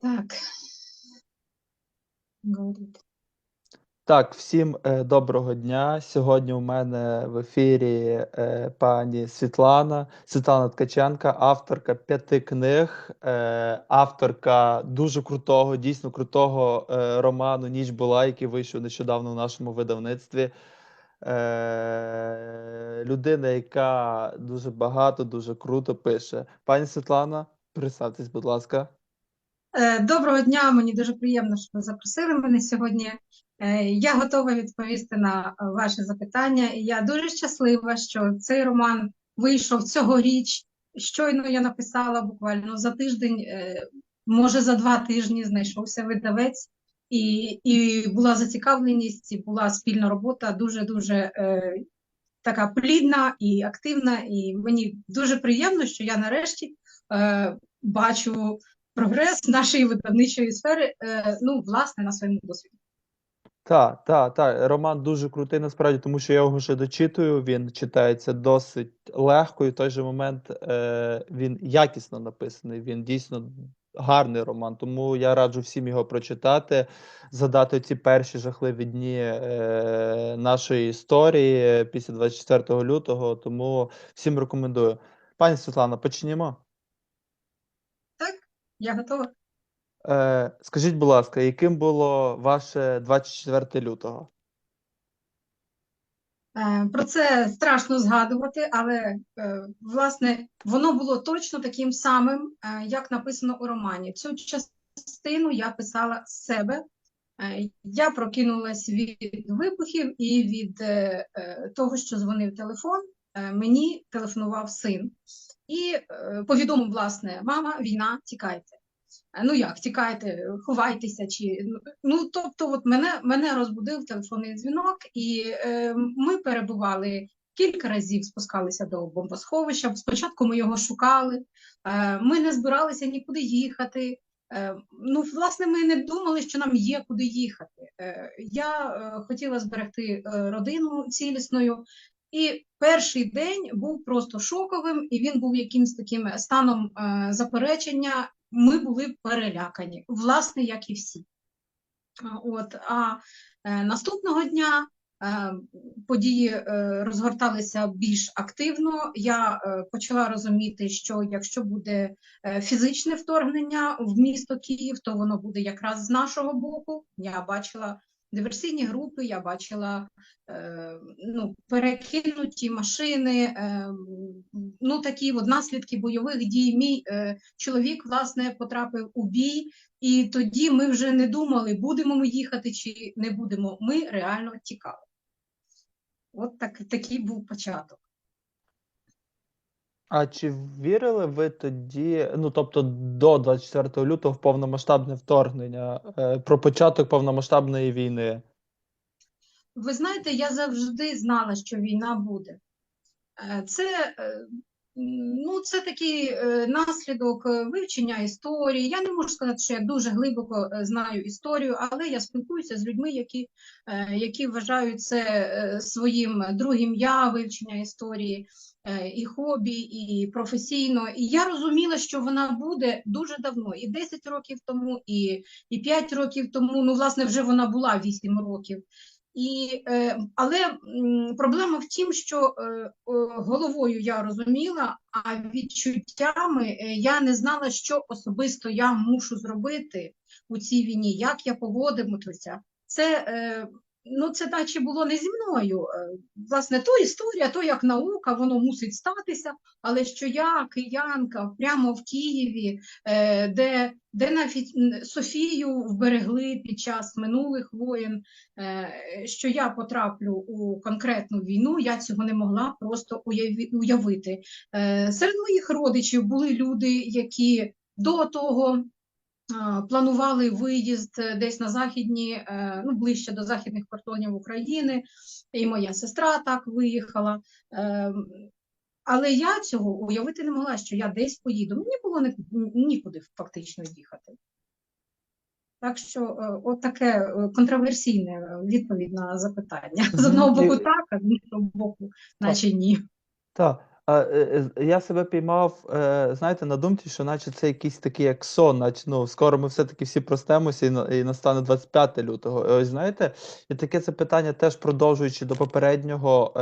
Так. Так, всім е, доброго дня. Сьогодні у мене в ефірі е, пані Світлана, Світлана Ткаченка, авторка п'яти книг, е, авторка дуже крутого, дійсно крутого е, роману Ніч була, який вийшов нещодавно в нашому видавництві. Е, людина, яка дуже багато, дуже круто пише. Пані Світлана, представтесь, будь ласка. Е, Доброго дня, мені дуже приємно, що ви запросили мене сьогодні. Е, Я готова відповісти на е, ваші запитання. Я дуже щаслива, що цей роман вийшов цьогоріч. Щойно я написала буквально за тиждень, може за два тижні знайшовся видавець, і, і була зацікавленість, і була спільна робота дуже-дуже е, така плідна і активна. І мені дуже приємно, що я нарешті е, бачу прогрес нашої видавничої сфери, е, ну, власне, на своєму досвіді. Так, так, так. Роман дуже крутий насправді, тому що я його вже дочитую. Він читається досить легко, і в той же момент е, він якісно написаний. Він дійсно гарний роман. Тому я раджу всім його прочитати, згадати ці перші жахливі дні е, нашої історії після 24 лютого. Тому всім рекомендую. Пані Світлана, почнімо. Я готова. Е, скажіть, будь ласка, яким було ваше 24 лютого? Е, Про це страшно згадувати, але е, власне воно було точно таким самим, е, як написано у романі. Цю частину я писала з себе. Е, Я прокинулась від вибухів і від е, е, того, що дзвонив телефон. е, Мені телефонував син і е, повідомив, власне, мама, війна, тікайте. Е, Ну як, тікайте, ховайтеся, чи ну, ну тобто, от мене, мене розбудив телефонний дзвінок, і е, ми перебували кілька разів, спускалися до бомбосховища. Спочатку ми його шукали, е, ми не збиралися нікуди їхати. Е, ну, власне, ми не думали, що нам є куди їхати. Я хотіла зберегти родину цілісною. І перший день був просто шоковим, і він був якимось таким станом е, заперечення. Ми були перелякані, власне, як і всі. От, а е, наступного дня е, події е, розгорталися більш активно. Я е, почала розуміти, що якщо буде е, фізичне вторгнення в місто Київ, то воно буде якраз з нашого боку. Я бачила диверсійні групи, я бачила е, ну, перекинуті машини, е, ну такі от наслідки бойових дій. Мій е, чоловік власне потрапив у бій, і тоді ми вже не думали, будемо ми їхати чи не будемо. Ми реально тікали. От так, такий був початок. А чи вірили ви тоді, ну тобто до 24 лютого в повномасштабне вторгнення, е, про початок повномасштабної війни? Ви знаєте, я завжди знала, що війна буде. Е, Це, е, ну, це такий е, наслідок е, вивчення історії. Я не можу сказати, що я дуже глибоко е, знаю історію, але я спілкуюся з людьми, які, які вважають це своїм другим я вивчення історії, і хобі, і професійно. І я розуміла, що вона буде дуже давно, і 10 років тому, і, і 5 років тому. Ну, власне, вже вона була 8 років. І, е, але проблема в тім, що е, головою я розуміла, а відчуттями е, я не знала, що особисто я мушу зробити у цій війні, як я поводимуся. Це, ну, це наче було не зі мною. Е, Власне, то історія, то як наука, воно мусить статися, але що я, киянка, прямо в Києві, е, де, де навіть Софію вберегли під час минулих воєн, е, що я потраплю у конкретну війну, я цього не могла просто уявити. Серед моїх родичів були люди, які до того планували виїзд е, десь на західні, е, ну ближче до західних кордонів України, і моя сестра так виїхала. Е, Але я цього уявити не могла, що я десь поїду. Мені було ні- нікуди фактично їхати. Так що е, от таке контроверсійне відповідь на запитання. З одного боку так, а з іншого боку, наче ні. Так, А, е, е, я себе піймав, е, знаєте, на думці, що наче це якийсь такий як сон, наче ну, скоро ми все-таки всі простемося і, і настане 25 лютого. Ось знаєте, і таке це питання теж продовжуючи до попереднього.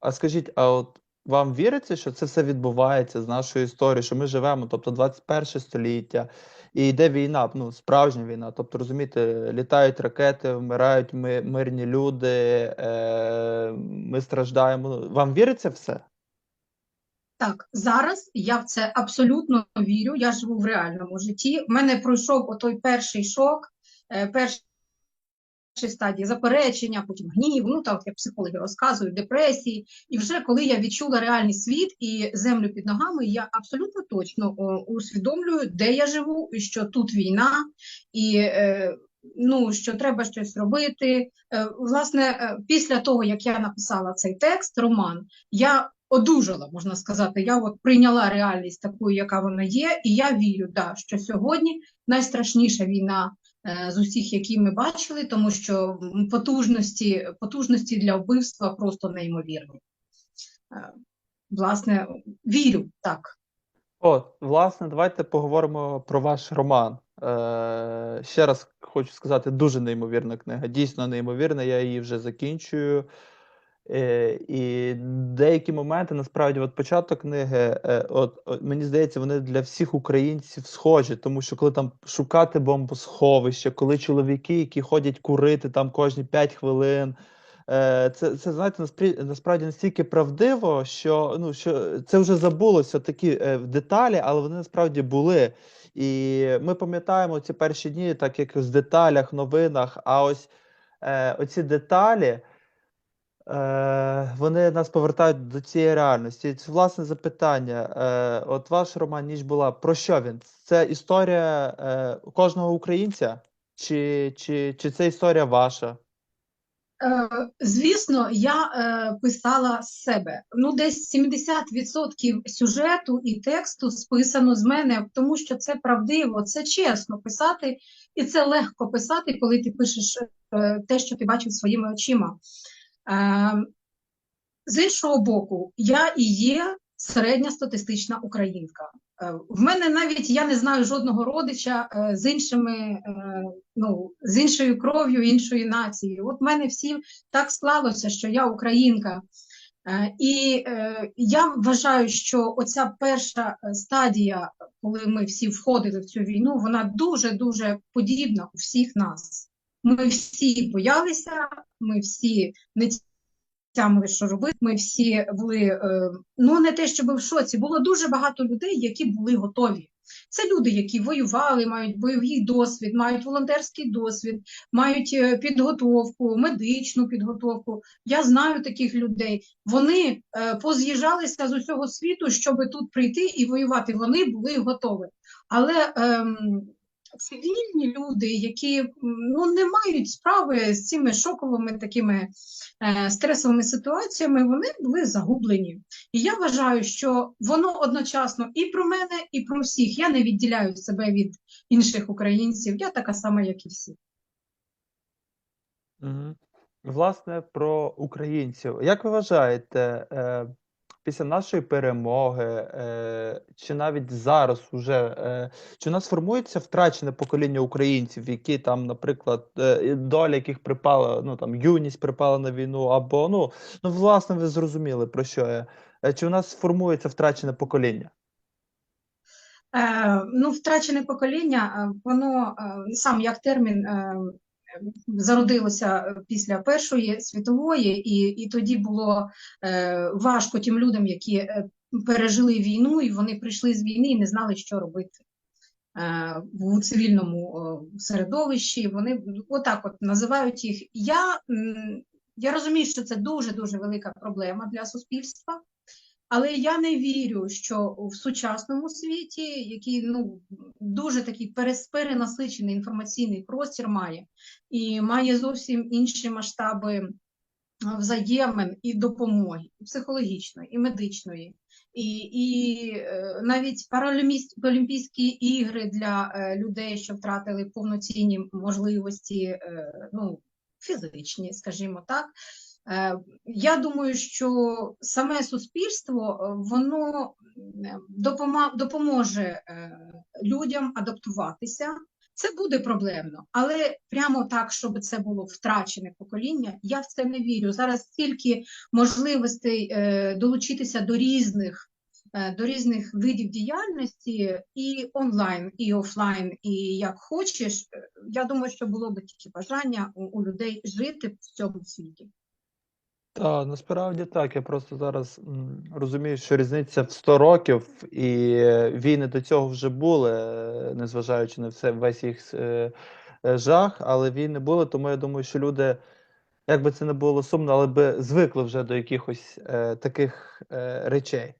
А скажіть, а от вам віриться, що це все відбувається з нашої історії, що ми живемо, тобто 21 століття, і йде війна, ну, справжня війна. Тобто, розумієте, літають ракети, вмирають ми, мирні люди, ми страждаємо. Вам віриться все? Так, зараз я в це абсолютно вірю. Я живу в реальному житті. В мене пройшов отой перший шок, е, перші стадії заперечення, потім гнів, ну так як психологи розказують, депресії. І вже коли я відчула реальний світ і землю під ногами, я абсолютно точно усвідомлюю, де я живу, і що тут війна, і е, ну, що треба щось робити. Е, власне, після того, як я написала цей текст, роман, я одужала, можна сказати. Я от прийняла реальність такою, яка вона є, і я вірю, да, що сьогодні найстрашніша війна е, з усіх, які ми бачили, тому що потужності, потужності для вбивства просто неймовірні. Е, Власне, вірю так. От, власне, давайте поговоримо про ваш роман. Е, ще раз хочу сказати, дуже неймовірна книга, дійсно неймовірна, я її вже закінчую. Е, і деякі моменти, насправді, от початок книги, е, от, от мені здається, вони для всіх українців схожі, тому що коли там шукати бомбосховище, коли чоловіки, які ходять курити там кожні 5 хвилин. Е, Це, це знаєте, насправді настільки правдиво, що ну що це вже забулося такі деталі, але вони насправді були. І ми пам'ятаємо ці перші дні, так як в деталях, новинах. А ось е, оці деталі. Е, вони нас повертають до цієї реальності. Це власне запитання. Е, от ваш роман Ніч була про що він? Це історія е, кожного українця, чи, чи, чи це історія ваша? Звісно, я писала з себе. Ну, десь 70% сюжету і тексту списано з мене, тому що це правдиво, це чесно писати, і це легко писати, коли ти пишеш те, що ти бачив своїми очима. Е, З іншого боку, я і є середньостатистична українка. Е, В мене навіть я не знаю жодного родича е, з іншими, е, ну, з іншою кров'ю, іншої нації. От в мене всі так склалося, що я українка. І я вважаю, що оця перша стадія, коли ми всі входили в цю війну, вона дуже-дуже подібна у всіх нас. Ми всі боялися, ми всі не тямили, що робити. Ми всі були, е, ну не те, щоб в шоці, було дуже багато людей, які були готові. Це люди, які воювали, мають бойовий досвід, мають волонтерський досвід, мають е, підготовку, медичну підготовку. Я знаю таких людей. Вони е, поз'їжджалися з усього світу, щоб тут прийти і воювати. Вони були готові. Але ем, цивільні люди, які ну, не мають справи з цими шоковими такими е, стресовими ситуаціями, вони були загублені. І я вважаю, що воно одночасно і про мене, і про всіх. Я не відділяю себе від інших українців. Я така сама, як і всі. Угу. Власне, про українців. Як ви вважаєте, е, після нашої перемоги, е, чи навіть зараз уже, е, чи у нас формується втрачене покоління українців, які там, наприклад, е, доля яких припала, ну там юність припала на війну, або ну, ну власне, ви зрозуміли про що я. Чи у нас формується втрачене покоління? Е, ну, втрачене покоління, воно сам як термін зародилося після Першої світової, і, і тоді було е, важко тим людям, які е, пережили війну, і вони прийшли з війни і не знали, що робити. Е, У цивільному е, середовищі вони отак от називають їх. Я, я розумію, що це дуже-дуже велика проблема для суспільства. Але я не вірю, що в сучасному світі, який ну дуже такий перес- перенасичений інформаційний простір має, і має зовсім інші масштаби взаємин і допомоги, і психологічної, і медичної, і, і е, навіть Паралімпійські ігри для е, людей, що втратили повноцінні можливості, е, ну, фізичні, скажімо так. Е, Я думаю, що саме суспільство е, воно допоможе е, людям адаптуватися. Це буде проблемно, але прямо так, щоб це було втрачене покоління, я в це не вірю. Зараз стільки можливостей долучитися до різних, до різних видів діяльності, і онлайн, і офлайн, і як хочеш. Я думаю, що було би тільки бажання у людей жити в цьому світі. Так, насправді так. Я просто зараз м, розумію, що різниця в 100 років, і е, війни до цього вже були, е, незважаючи на все, весь їх е, е, жах, але війни були, тому я думаю, що люди, як би це не було сумно, але би звикли вже до якихось е, таких е, речей.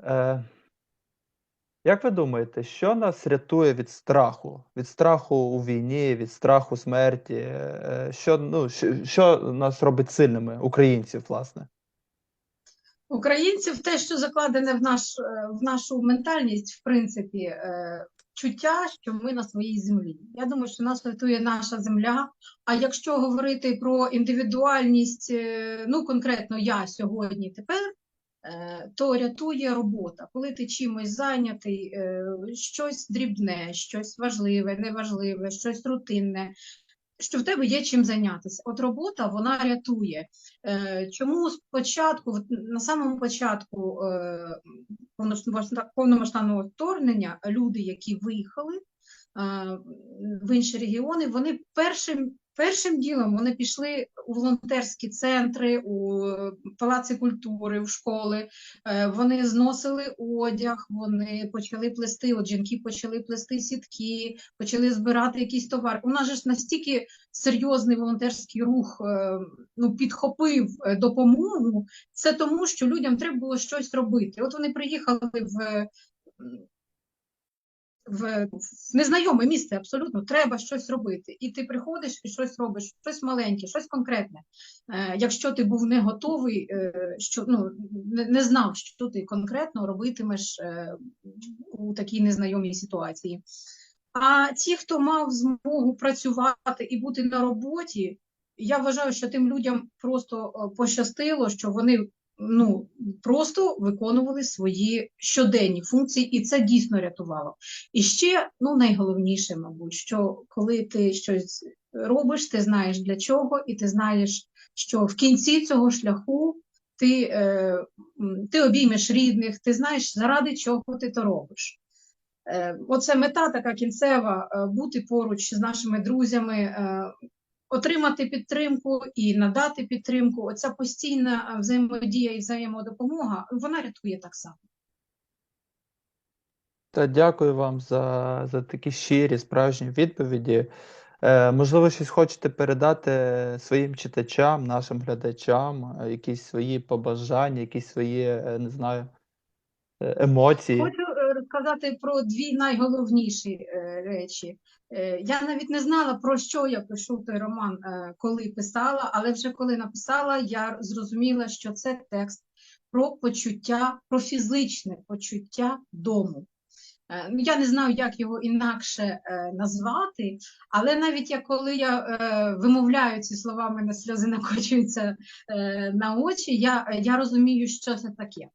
Е, як ви думаєте, що нас рятує від страху? Від страху у війні, від страху смерті? Е, Що, ну, що, що нас робить сильними, українців, власне? Українців те, що закладене в наш е, в нашу ментальність, в принципі, е, чуття, що ми на своїй землі. Я думаю, що нас рятує наша земля. А якщо говорити про індивідуальність, ну конкретно я сьогодні тепер, то рятує робота. Коли ти чимось зайнятий, е, щось дрібне, щось важливе, неважливе, щось рутинне. Що в тебе є чим зайнятися. От робота вона рятує. Е, Чому спочатку, на самому початку е, повномасштабного вторгнення, люди, які виїхали е, в інші регіони, вони першим, першим ділом вони пішли у волонтерські центри, у палаци культури, в школи. Е, Вони зносили одяг, вони почали плести. От жінки почали плести сітки, почали збирати якісь товари. У нас же ж настільки серйозний волонтерський рух е, ну, підхопив е, допомогу, це тому, що людям треба було щось робити. От вони приїхали в, в, незнайоме місце, абсолютно, треба щось робити. І ти приходиш і щось робиш, щось маленьке, щось конкретне. Е, Якщо ти був не готовий, е, що, ну, не, знав, що ти конкретно робитимеш е, у такій незнайомій ситуації. А ті, хто мав змогу працювати і бути на роботі, я вважаю, що тим людям просто пощастило, що вони ну, просто виконували свої щоденні функції, і це дійсно рятувало. І ще ну, найголовніше, мабуть, що коли ти щось робиш, ти знаєш для чого, і ти знаєш, що в кінці цього шляху ти, е, ти обіймеш рідних, ти знаєш, заради чого ти то робиш. Е, Оце мета така кінцева е, бути поруч з нашими друзями, е, отримати підтримку і надати підтримку. Оця постійна е, взаємодія і взаємодопомога, вона рятує так само. Та дякую вам за, за такі щирі, справжні відповіді. Е, можливо, щось хочете передати своїм читачам, нашим глядачам, е, якісь свої побажання, якісь свої, е, не знаю, емоції. Хочу розказати про дві найголовніші е, речі. Е, Я навіть не знала, про що я пишу той роман, е, коли писала, але вже коли написала, я зрозуміла, що це текст про почуття, про фізичне почуття дому. Ну, Я не знаю, як його інакше назвати, але навіть я, коли я вимовляю ці слова, мене сльози накочуються на очі, я, я розумію, що це таке.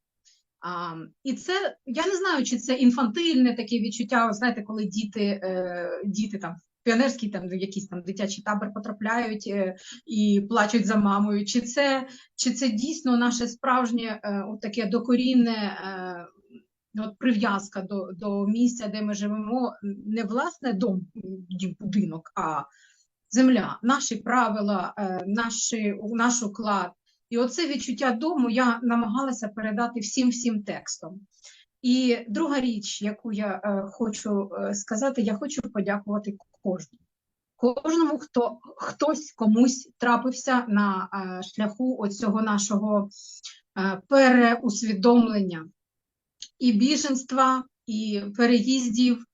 І це я не знаю, чи це інфантильне таке відчуття. Знаєте, коли діти, е, діти там в піонерський там якийсь там дитячий табор потрапляють е, і плачуть за мамою, чи це, чи це дійсно наше справжнє е, от таке докорінне от прив'язка до, до місця, де ми живемо, не власне дом, будинок, а земля, наші правила, наші, наш уклад. І оце відчуття дому я намагалася передати всім всім текстом. І друга річ, яку я е, хочу е, сказати, я хочу подякувати кожному. Кожному, хто хтось комусь трапився на е, шляху оцього нашого е, переусвідомлення і біженства, і переїздів.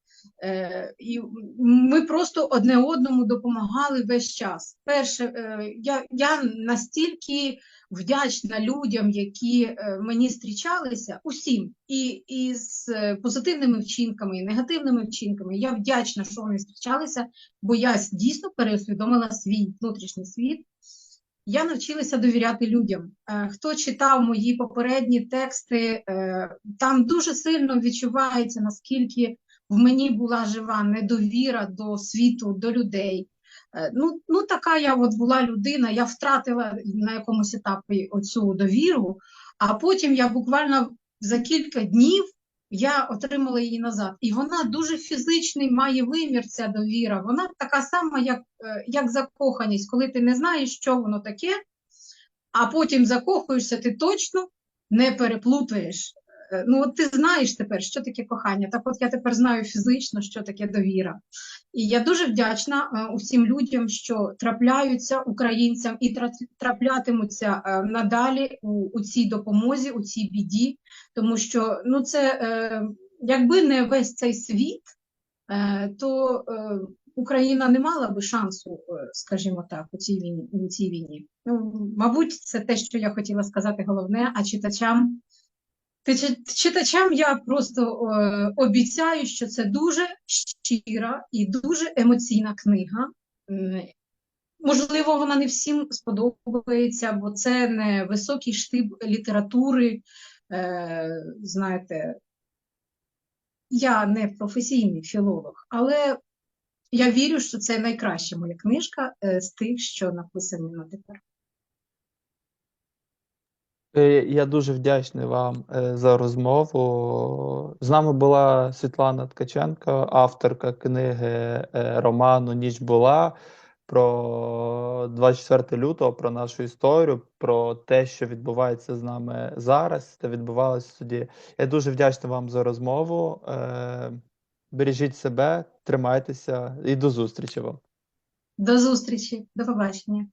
Е, і ми просто одне одному допомагали весь час. Перше, е, я, я настільки вдячна людям, які е, мені зустрічалися, усім, і, і з позитивними вчинками, і негативними вчинками. Я вдячна, що вони зустрічалися, бо я дійсно переусвідомила свій внутрішній світ. я навчилася довіряти людям. Хто читав мої попередні тексти, там дуже сильно відчувається, наскільки в мені була жива недовіра до світу, до людей. Е, Ну, ну така я от була людина, я втратила на якомусь етапі оцю довіру, а потім я буквально за кілька днів я отримала її назад. І вона дуже фізичний має вимір, ця довіра. Вона така сама, як, е, як закоханість, коли ти не знаєш, що воно таке, а потім закохуєшся, ти точно не переплутаєш. Е, Ну, от ти знаєш тепер, що таке кохання. Так от я тепер знаю фізично, що таке довіра. І я дуже вдячна е, усім людям, що трапляються українцям і траплятимуться е, надалі у, у цій допомозі, у цій біді, тому що ну це якби не весь цей світ, то Україна не мала би шансу, скажімо так, у цій війні. У цій війні. Ну, мабуть, це те, що я хотіла сказати головне, а читачам. Читачам я просто е, обіцяю, що це дуже щира і дуже емоційна книга. Можливо, вона не всім сподобається, бо це не високий штиб літератури. Е, знаєте, я не професійний філолог, але я вірю, що це найкраща моя книжка е, з тих, що написані на тепер. Е, Я дуже вдячний вам е, за розмову. З нами була Світлана Ткаченко, авторка книги е, роману Ніч була про 24 лютого, про нашу історію, про те, що відбувається з нами зараз та відбувалося тоді. Я дуже вдячний вам за розмову. Бережіть себе, тримайтеся і до зустрічі вам. До зустрічі, до побачення.